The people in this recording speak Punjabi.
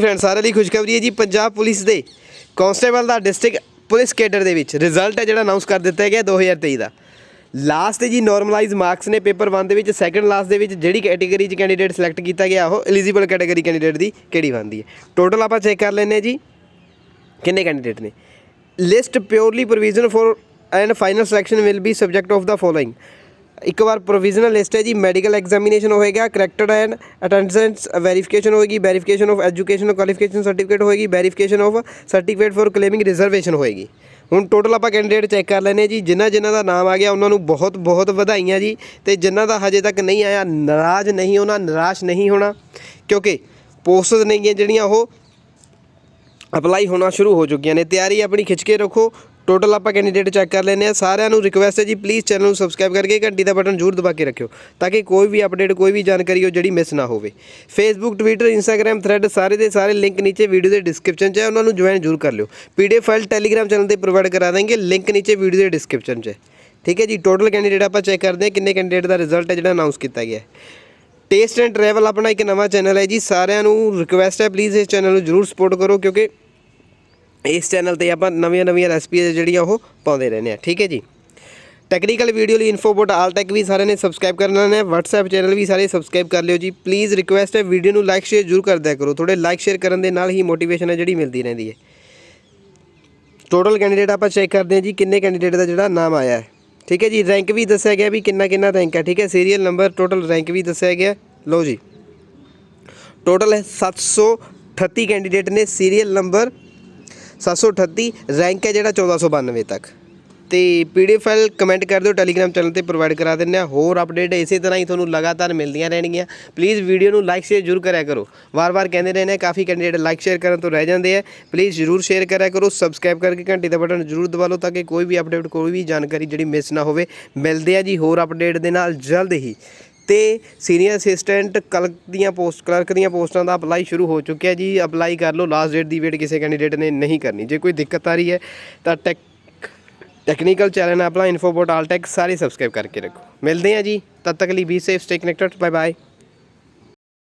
ਫਰੈਂਡ, ਸਾਰਿਆਂ ਲਈ ਖੁਸ਼ਖਬਰੀ ਹੈ ਜੀ ਪੰਜਾਬ ਪੁਲਿਸ ਦੇ ਕਾਂਸਟੇਬਲ ਦਾ ਡਿਸਟ੍ਰਿਕਟ ਪੁਲਿਸ ਕੇਡਰ ਦੇ ਵਿੱਚ। ਰਿਜ਼ਲਟ ਹੈ ਜਿਹੜਾ ਅਨਾਉਂਸ ਕਰ ਦਿੱਤਾ ਗਿਆ 2023 ਦਾ। ਲਾਸਟ ਜੀ ਨਾਰਮਲਾਈਜ਼ ਮਾਰਕਸ ਨੇ ਪੇਪਰ 1 ਦੇ ਵਿੱਚ ਸੈਕੰਡ ਲਾਸਟ ਦੇ ਵਿੱਚ ਜਿਹੜੀ ਕੈਟਾਗਰੀ 'ਚ ਕੈਂਡੀਡੇਟ ਸਿਲੈਕਟ ਕੀਤਾ ਗਿਆ, ਉਹ ਐਲੀਜੀਬਲ ਕੈਟਾਗਰੀ ਕੈਂਡੀਡੇਟ ਦੀ ਕਿਹੜੀ ਬਣਦੀ ਹੈ? ਟੋਟਲ ਆਪਾਂ ਚੈੱਕ ਕਰ ਲੈਂਦੇ ਹਾਂ ਜੀ, ਕਿੰਨੇ ਕੈਂਡੀਡੇਟ ਨੇ। List purely provision for and final selection will be subject of the following ਇੱਕ ਵਾਰ ਪ੍ਰੋਵੀਜ਼ਨਲ ਲਿਸਟ ਹੈ ਜੀ ਮੈਡੀਕਲ ਐਗਜ਼ਾਮੀਨੇਸ਼ਨ ਹੋਏਗਾ ਕਰੈਕਟਰ ਐਂਡ ਅਟੈਂਡੈਂਸ ਵੈਰੀਫਿਕੇਸ਼ਨ ਹੋਏਗੀ verification of education qualification certificate ਹੋਏਗੀ verification of certificate for claiming reservation ਹੋਏਗੀ। ਹੁਣ ਟੋਟਲ ਆਪਾਂ ਕੈਂਡੀਡੇਟ ਚੈੱਕ ਕਰ ਲੈਨੇ ਜੀ, ਜਿਨ੍ਹਾਂ ਜਿਨ੍ਹਾਂ ਦਾ ਨਾਮ ਆ ਗਿਆ, ਉਹਨਾਂ ਨੂੰ ਬਹੁਤ ਬਹੁਤ ਵਧਾਈਆਂ ਜੀ, ਤੇ ਜਿਨ੍ਹਾਂ ਦਾ ਹਜੇ ਤੱਕ ਨਹੀਂ ਆਇਆ, ਨਾਰਾਜ਼ ਨਹੀਂ ਹੋਣਾ, ਨਿਰਾਸ਼ ਨਹੀਂ ਹੋਣਾ, ਕਿਉਂਕਿ ਪੋਸਟਸ ਨੇਗੀਆਂ ਜਿਹੜੀਆਂ ਉਹ ਅਪਲਾਈ ਹੋਣਾ ਸ਼ੁਰੂ ਹੋ ਚੁੱਕੀਆਂ ਨੇ। ਤਿਆਰੀ ਆਪਣੀ ਖਿੱਚ ਕੇ ਰੱਖੋ ਟੋਟਲ ਆਪਾਂ ਕੈਂਡੀਡੇਟ ਚੈੱਕ ਕਰ ਲੈਂਦੇ ਆ ਸਾਰਿਆਂ ਨੂੰ ਰਿਕੁਐਸਟ ਹੈ ਜੀ ਪਲੀਜ਼ ਚੈਨਲ ਨੂੰ ਸਬਸਕ੍ਰਾਈਬ ਕਰਕੇ ਘੰਟੀ ਦਾ ਬਟਨ ਜ਼ਰੂਰ ਦਬਾ ਕੇ ਰੱਖਿਓ, ਤਾਂ ਕਿ ਕੋਈ ਵੀ ਅਪਡੇਟ ਕੋਈ ਵੀ ਜਾਣਕਾਰੀ ਉਹ ਜਿਹੜੀ ਮਿਸ ਨਾ ਹੋਵੇ। ਫੇਸਬੁੱਕ ਟਵਿੱਟਰ ਇੰਸਟਾਗ੍ਰam ਥ੍ਰੈਡ ਸਾਰੇ ਦੇ ਸਾਰੇ ਲਿੰਕ ਨੀਚੇ ਵੀਡੀਓ ਦੇ ਡਿਸਕ੍ਰਿਪਸ਼ਨ 'ਚ ਹੈ, ਉਹਨਾਂ ਨੂੰ ਜੁਆਇਨ ਜ਼ਰੂਰ ਕਰ ਲਿਓ। ਪੀਡੀਐਫ ਫਾਈਲ ਟੈਲੀਗ੍ਰਾਮ ਚੈਨਲ ਤੇ ਪ੍ਰੋਵਾਈਡ ਕਰਾ ਦਾਂਗੇ ਲਿੰਕ ਨੀਚੇ ਵੀਡੀਓ ਦੇ ਡਿਸਕ੍ਰਿਪਸ਼ਨ 'ਚ ਹੈ। ਠੀਕ ਹੈ ਜੀ ਟੋਟਲ ਕੈਂਡੀਡੇਟ ਆਪਾਂ ਚੈੱਕ ਕਰਦੇ ਹਾਂ, ਕਿੰਨੇ ਕੈਂਡੀਡੇਟ ਦਾ ਰਿਜ਼ਲਟ ਹੈ ਜਿਹੜਾ ਅਨਾਉਂਸ ਕੀਤਾ ਗਿਆ ਹੈ। ਟੇਸਟ ਐਂਡ ਟਰੈਵਲ ਆਪਣਾ ਇੱਕ ਨਵਾਂ ਚੈਨਲ ਹੈ ਜੀ, ਸਾਰਿਆਂ ਨੂੰ ਰਿਕੁਐਸਟ ਹੈ ਪਲੀਜ਼ ਇਸ ਚੈਨਲ ਨੂੰ ਜ਼ਰੂਰ ਸਪੋਰਟ ਕਰੋ, ਕਿਉਂਕਿ ਇਸ ਚੈਨਲ ਤੇ ਆਪਾਂ ਨਵੀਆਂ ਨਵੀਆਂ ਰੈਸਪੀਜ਼ ਜਿਹੜੀਆਂ ਉਹ ਪਾਉਂਦੇ ਰਹਿੰਦੇ ਆ ਠੀਕ ਹੈ ਜੀ? ਟੈਕਨੀਕਲ ਵੀਡੀਓ ਲਈ ਇਨਫੋਬੋਟ ਆਲ ਟੈਕ ਵੀ ਸਾਰਿਆਂ ਨੇ ਸਬਸਕ੍ਰਾਈਬ ਕਰਨਾ ਨੇ WhatsApp ਚੈਨਲ ਵੀ ਸਾਰੇ ਸਬਸਕ੍ਰਾਈਬ ਕਰ ਲਿਓ ਜੀ। ਪਲੀਜ਼ ਰਿਕੁਐਸਟ ਹੈ ਵੀਡੀਓ ਨੂੰ ਲਾਈਕ ਸ਼ੇਅਰ ਜ਼ਰੂਰ ਕਰ ਦਿਆ ਕਰੋ। ਥੋੜੇ ਲਾਈਕ ਸ਼ੇਅਰ ਕਰਨ ਦੇ ਨਾਲ ਹੀ ਮੋਟੀਵੇਸ਼ਨ ਹੈ ਜਿਹੜੀ ਮਿਲਦੀ ਰਹਿੰਦੀ ਹੈ। ਟੋਟਲ ਕੈਂਡੀਡੇਟ ਆਪਾਂ ਚੈੱਕ ਕਰਦੇ ਹਾਂ ਜੀ, ਕਿੰਨੇ ਕੈਂਡੀਡੇਟ ਦਾ ਜਿਹੜਾ ਨਾਮ ਆਇਆ ਹੈ। ਠੀਕ ਹੈ ਜੀ? ਰੈਂਕ ਵੀ ਦੱਸਿਆ ਗਿਆ ਵੀ ਕਿੰਨਾ ਕਿੰਨਾ ਰੈਂਕ ਹੈ। ਠੀਕ ਹੈ? ਸੀਰੀਅਲ ਨੰਬਰ ਟੋਟਲ ਰੈਂਕ ਵੀ ਦੱਸਿਆ ਗਿਆ। ਲਓ ਜੀ। ਟੋਟਲ ਹੈ 738 ਕੈਂਡੀਡੇਟ ਨੇ ਸੀਰੀਅਲ ਨੰਬਰ 738 ਰੈਂਕ ਹੈ ਜਿਹੜਾ 1492 ਤੱਕ। ਤੇ ਪੀਡੀਐਫ ਫਾਈਲ ਕਮੈਂਟ ਕਰ ਦਿਓ ਟੈਲੀਗ੍ਰਾਮ ਚੈਨਲ ਤੇ ਪ੍ਰੋਵਾਈਡ ਕਰਾ ਦਿੰਦੇ ਆ ਹੋਰ ਅਪਡੇਟ ਇਸੇ ਤਰ੍ਹਾਂ ਹੀ ਤੁਹਾਨੂੰ ਲਗਾਤਾਰ ਮਿਲਦੀਆਂ ਰਹਿਣਗੀਆਂ। ਪਲੀਜ਼ ਵੀਡੀਓ ਨੂੰ ਲਾਈਕ ਸ਼ੇਅਰ ਜ਼ਰੂਰ ਕਰਿਆ ਕਰੋ। ਵਾਰ-ਵਾਰ ਕਹਿੰਦੇ ਰਹਿੰਦੇ ਨੇ ਕਾਫੀ ਕੈਂਡੀਡੇਟ ਲਾਈਕ ਸ਼ੇਅਰ ਕਰਨ ਤੋਂ ਰਹਿ ਜਾਂਦੇ ਆ। ਪਲੀਜ਼ ਜ਼ਰੂਰ ਸ਼ੇਅਰ ਕਰਿਆ ਕਰੋ। ਸਬਸਕ੍ਰਾਈਬ ਕਰਕੇ ਘੰਟੀ ਦਾ ਬਟਨ ਜ਼ਰੂਰ ਦਬਾ ਲਓ ਤਾਂ ਕਿ ਕੋਈ ਵੀ ਅਪਡੇਟ ਕੋਈ ਵੀ ਜਾਣਕਾਰੀ ਜਿਹੜੀ ਮਿਸ ਨਾ ਹੋਵੇ। ਮਿਲਦੇ ਆ ਜੀ ਹੋਰ ਅਪਡੇਟ ਦੇ ਨਾਲ ਜਲਦ ਹੀ। ਤੇ ਸੀਨੀਅਰ ਅਸਿਸਟੈਂਟ ਕਲਰਕ ਦੀਆਂ ਪੋਸਟ ਕਲਰਕ ਦੀਆਂ ਪੋਸਟਾਂ ਦਾ ਅਪਲਾਈ ਸ਼ੁਰੂ ਹੋ ਚੁੱਕਿਆ ਜੀ। ਅਪਲਾਈ ਕਰ ਲਓ ਲਾਸਟ ਡੇਟ ਦੀ ਵੇਟ ਕਿਸੇ ਕੈਂਡੀਡੇਟ ਨੇ ਨਹੀਂ ਕਰਨੀ। ਜੇ ਕੋਈ ਦਿੱਕਤ ਆ ਰਹੀ ਹੈ, ਤਾਂ ਟੈਕ ਟੈਕਨੀਕਲ ਚੈਨਲ ਆਪਣਾ ਇਨਫੋਬੋਟ ਆਲਟੈਕ ਸਾਰੇ ਸਬਸਕ੍ਰਾਈਬ ਕਰਕੇ ਰੱਖੋ। ਮਿਲਦੇ ਹਾਂ ਜੀ, ਤਦ ਤੱਕ ਲਈ be safe stay connected bye bye